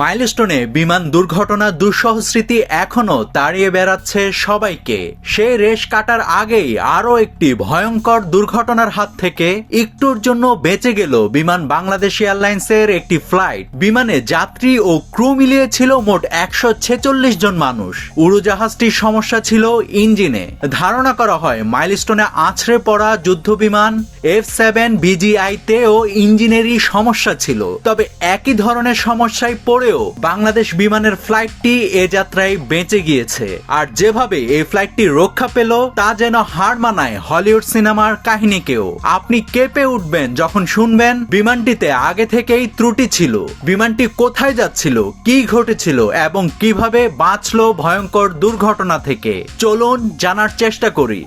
মাইলস্টোনে বিমান দুর্ঘটনা দুঃসহ স্মৃতি এখনও তাড়িয়ে বেড়াচ্ছে সবাইকে। সেই রেশ কাটার আগেই আরও একটি ভয়ঙ্কর দুর্ঘটনার হাত থেকে একটুর জন্য বেঁচে গেল বিমান বাংলাদেশ এয়ারলাইন্সের একটি ফ্লাইট। বিমানে যাত্রী ও ক্রু মিলিয়ে ছিল মোট একশো ছেচল্লিশ জন মানুষ। উড়োজাহাজটির সমস্যা ছিল ইঞ্জিনে। ধারণা করা হয়, মাইলস্টোনে আছড়ে পড়া যুদ্ধ বিমান এফ সেভেন বিজিআইতে ও ইঞ্জিনেরই সমস্যা ছিল। তবে একই ধরনের সমস্যায় পড়েও বাংলাদেশ বিমানের ফ্লাইটটি এ যাত্রায় বেঁচে গিয়েছে। আর যেভাবে এই ফ্লাইটটি রক্ষা পেল, তা যেন হার মানায় হলিউড সিনেমার কাহিনীকেও। আপনি কেঁপে উঠবেন যখন শুনবেন, বিমানটিতে আগে থেকেই ত্রুটি ছিল। বিমানটি কোথায় যাচ্ছিল, কি ঘটেছিল, এবং কীভাবে বাঁচলো ভয়ঙ্কর দুর্ঘটনা থেকে। চলুন জানার চেষ্টা করি।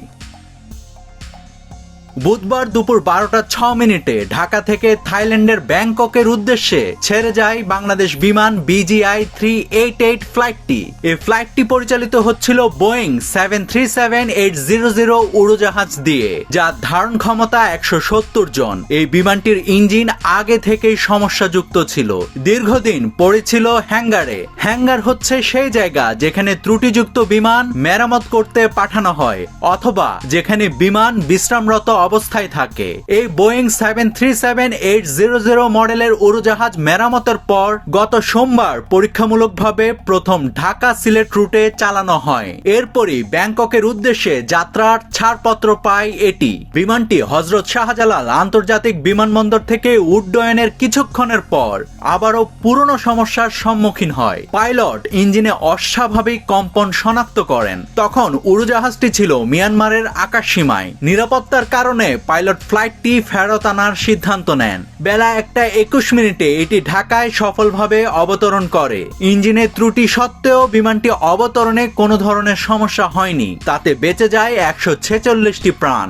বুধবার দুপুর বারোটা ছ মিনিটে ঢাকা থেকে থাইল্যান্ডের ব্যাংককের উদ্দেশ্যে ছেড়ে যায় Bangladesh Biman BGI three eight eight ফ্লাইটটি। এই ফ্লাইটটি পরিচালিত হচ্ছিল Boeing seven three seven eight zero zero উড়োজাহাজ দিয়ে যার ধারণ ক্ষমতা একশো সত্তর জন। এই বিমানটির ইঞ্জিন আগে থেকেই সমস্যাযুক্ত ছিল। দীর্ঘদিন পড়েছিল হ্যাঙ্গারে। হ্যাঙ্গার হচ্ছে সেই জায়গা যেখানে ত্রুটিযুক্ত বিমান মেরামত করতে পাঠানো হয়, অথবা যেখানে বিমান বিশ্রামরত অবস্থায় থাকে। এই Boeing seven three seven eight zero zero মডেলের উড়োজাহাজ মেরামতের পর গত সোমবার পরীক্ষামূলকভাবে প্রথম ঢাকা সিলেট রুটে চালানো হয়। এরপরই ব্যাংককের উদ্দেশ্যে যাত্রার ছাড়পত্র পায় এটি। বিমানটি হজরত শাহজালাল আন্তর্জাতিক বিমানবন্দর থেকে উড্ডয়নের কিছুক্ষণের পর আবারও পুরনো সমস্যার সম্মুখীন হয়। পাইলট ইঞ্জিনে অস্বাভাবিক কম্পন শনাক্ত করেন। তখন উড়োজাহাজটি ছিল মিয়ানমারের আকাশ সীমায় নিরাপত্তার কারণে পাইলট ফ্লাইটটি ফেরত আনার সিদ্ধান্ত নেন। বেলা একটা একুশ মিনিটে এটি ঢাকায় সফলভাবে অবতরণ করে। ইঞ্জিনের ত্রুটি সত্ত্বেও বিমানটি অবতরণে কোনো ধরনের সমস্যা হয়নি। তাতে বেঁচে যায় একশো ছেচল্লিশটি প্রাণ।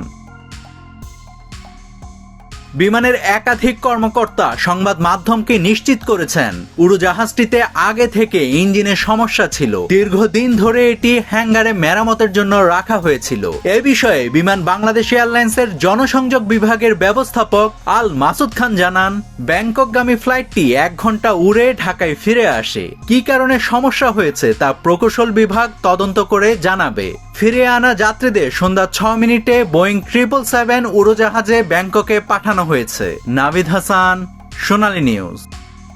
বিমানের একাধিক কর্মকর্তা সংবাদ মাধ্যমকে নিশ্চিত করেছেন। উড়োজাহাজটিতে আগে থেকে ইঞ্জিনের সমস্যা ছিল। দীর্ঘদিন ধরে এটি হ্যাঙ্গারে মেরামতের জন্য রাখা হয়েছিল। এ বিষয়ে বিমান বাংলাদেশ এয়ারলাইন্সের জনসংযোগ বিভাগের ব্যবস্থাপক আল মাসুদ খান জানান, ব্যাংককগামী ফ্লাইটটি এক ঘণ্টা উড়ে ঢাকায় ফিরে আসে। কি কারণে সমস্যা হয়েছে তা প্রকৌশল বিভাগ তদন্ত করে জানাবে। ফিরে আনা যাত্রীদের সন্ধ্যা ছ মিনিটে বোয়িং ট্রিপল সেভেন উড়োজাহাজে ব্যাংককে পাঠানো হয়েছে। নাভিদ হাসান, সোনালী নিউজ।